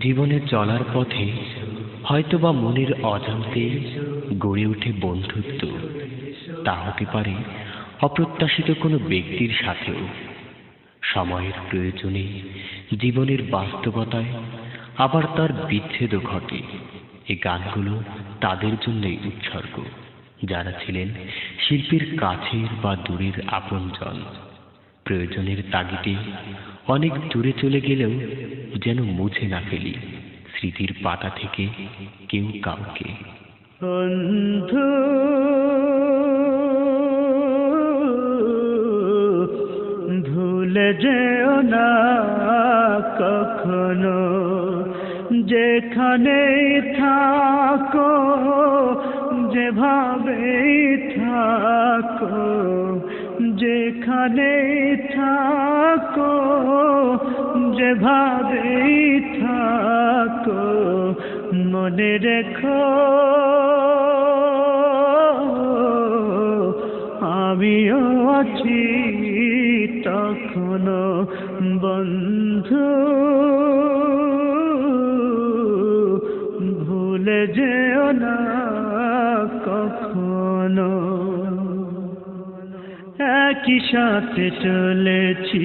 জীবনে চলার পথে হয়তোবা মনের অজান্তে গড়ে ওঠে বন্ধুত্ব। তা হতে পারে অপ্রত্যাশিত কোনো ব্যক্তির সাথেও। সময়ের প্রয়োজনে জীবনের বাস্তবতায় আবার তার বিচ্ছেদও ঘটে। এই গানগুলো তাদের জন্যই উৎসর্গ। যারা ছিলেন শিল্পীর কাছের বা দূরের আপনজন, প্রয়োজনের তাগিদে অনেক দূরে চলে গেলেও যেন মুছে না ফেলি স্মৃতির পাতা থেকে কেউ কাউকে। ভুলে যেও না কখনো। যেখানে থাকো যেভাবে থাকো যেখানে থাকো। যেভাবে থাকো মনে রেখো। আমিও আছি তখনো বন্ধু। ভুলে যেও না কখনো। একই সাথে চলেছি।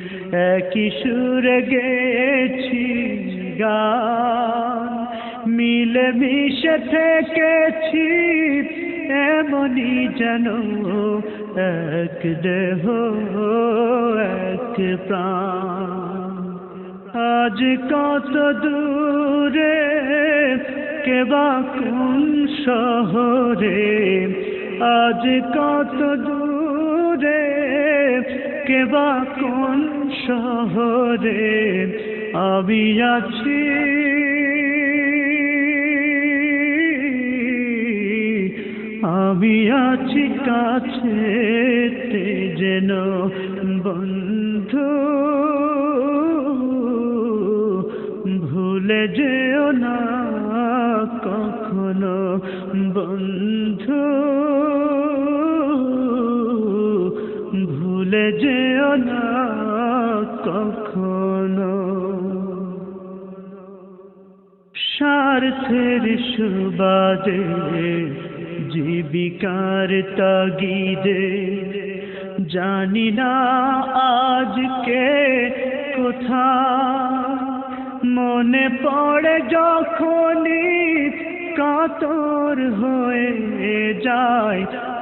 সুরে গেছি গান মিলে মিশে থেকেছি, এমনই যেন এক দেহ, এক প্রাণ। আজ কত দূরে কেবা কোন শহরে? আজ কত দূরে কেবা কোন শহরে আমি আছি। আমি আছি কাছে যেন বন্ধু। ভুলে যেও না কখনো বন্ধু। ভুলে যেও না কখনো স্বার্থের সুবাদে জীবিকার তাগিদে জানি না আজকে কোথা মনে পড়ে যখনই কাতর হয়ে যায়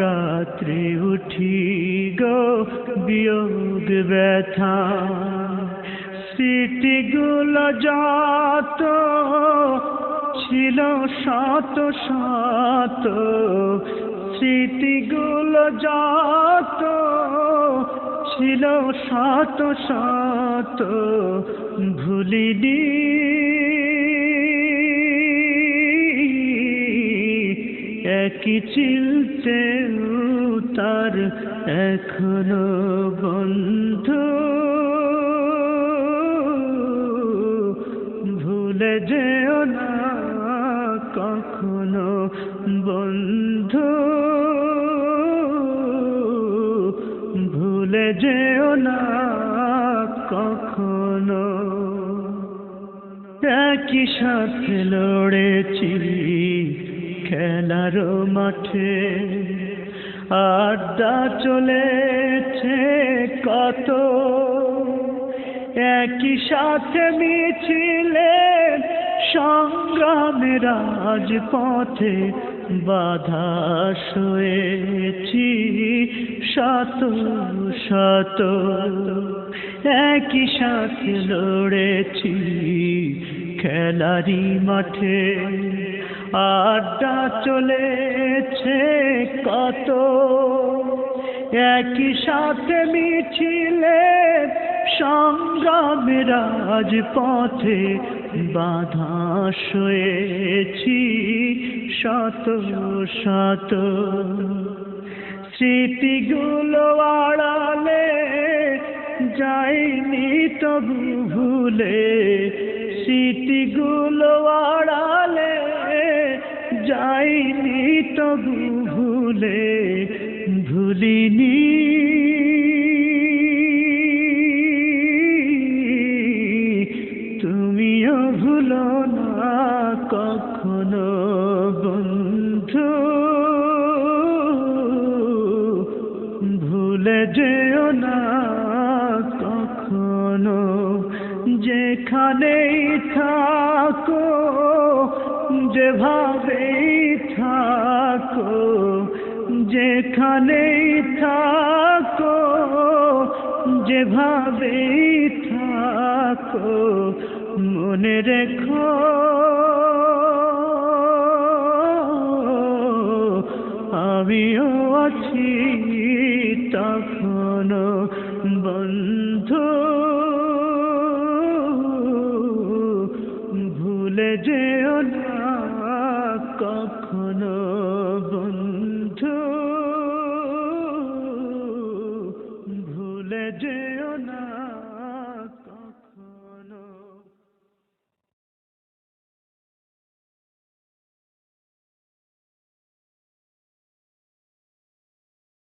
কাতরে উঠি গো, বিয়োগ ব্যথা। স্মৃতিগুলো যত ছিল, শত শত। স্মৃতিগুলো যত ছিল, শত শত। ভুলিনি একই চিলতে তার এখনও বন্ধু। ভুলে যেও না কখনো বন্ধু। ভুলে যেও না কখনো। একই সাথে লড়েছি খেলার মাঠে আড্ডা চলেছে কত। একই সাথে মিছিলে সংগ্রামের রাজপথে বাধা সয়েছি শত শত। একই সাথে লড়েছি খেলারি মাঠে। আড্ডা চলেছে কত। একই সাথে মিছিলে সংগ্রামের রাজপথে বাধা সয়েছি শত শত। স্মৃতিগুলো আড়ালে যাইনি তবু ভুলে। স্মৃতিগুলো আড়ালে যাইনি তবু ভুলে ভুলিনি। তুমিও ভুলো না কখনো, বন্ধু। ভুলে যেও না কখনো, যেখানেই থাকো যেভাবে থাকো যেখানে থাকো যেভাবে থাকো, মনে রেখো। আমিও আছি তখন বন্ধু। ভুলে যে না। legend.